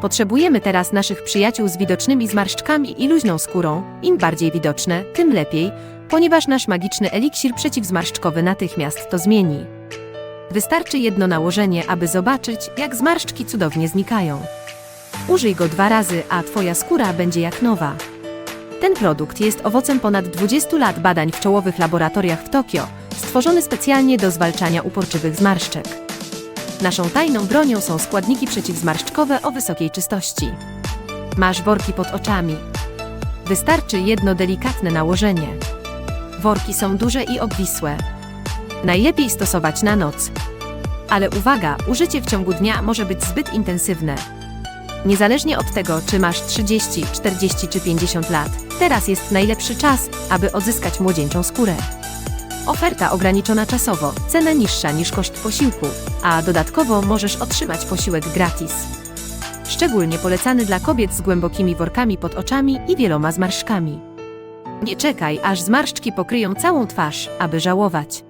Potrzebujemy teraz naszych przyjaciół z widocznymi zmarszczkami i luźną skórą. Im bardziej widoczne, tym lepiej, ponieważ nasz magiczny eliksir przeciwzmarszczkowy natychmiast to zmieni. Wystarczy jedno nałożenie, aby zobaczyć, jak zmarszczki cudownie znikają. Użyj go dwa razy, a Twoja skóra będzie jak nowa. Ten produkt jest owocem ponad 20 lat badań w czołowych laboratoriach w Tokio, stworzony specjalnie do zwalczania uporczywych zmarszczek. Naszą tajną bronią są składniki przeciwzmarszczkowe o wysokiej czystości. Masz worki pod oczami. Wystarczy jedno delikatne nałożenie. Worki są duże i obwisłe. Najlepiej stosować na noc. Ale uwaga, użycie w ciągu dnia może być zbyt intensywne. Niezależnie od tego, czy masz 30, 40 czy 50 lat, teraz jest najlepszy czas, aby odzyskać młodzieńczą skórę. Oferta ograniczona czasowo, cena niższa niż koszt posiłku, a dodatkowo możesz otrzymać posiłek gratis. Szczególnie polecany dla kobiet z głębokimi workami pod oczami i wieloma zmarszczkami. Nie czekaj, aż zmarszczki pokryją całą twarz, aby żałować.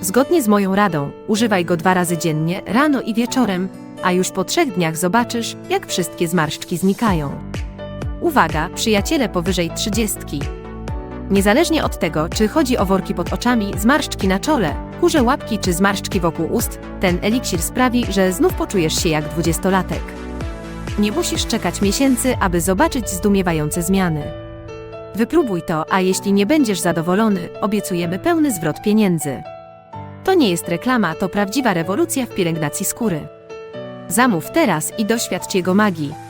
Zgodnie z moją radą, używaj go dwa razy dziennie, rano i wieczorem, a już po trzech dniach zobaczysz, jak wszystkie zmarszczki znikają. Uwaga, przyjaciele powyżej trzydziestki. Niezależnie od tego, czy chodzi o worki pod oczami, zmarszczki na czole, kurze łapki czy zmarszczki wokół ust, ten eliksir sprawi, że znów poczujesz się jak dwudziestolatek. Nie musisz czekać miesięcy, aby zobaczyć zdumiewające zmiany. Wypróbuj to, a jeśli nie będziesz zadowolony, obiecujemy pełny zwrot pieniędzy. To nie jest reklama, to prawdziwa rewolucja w pielęgnacji skóry. Zamów teraz i doświadcz jego magii.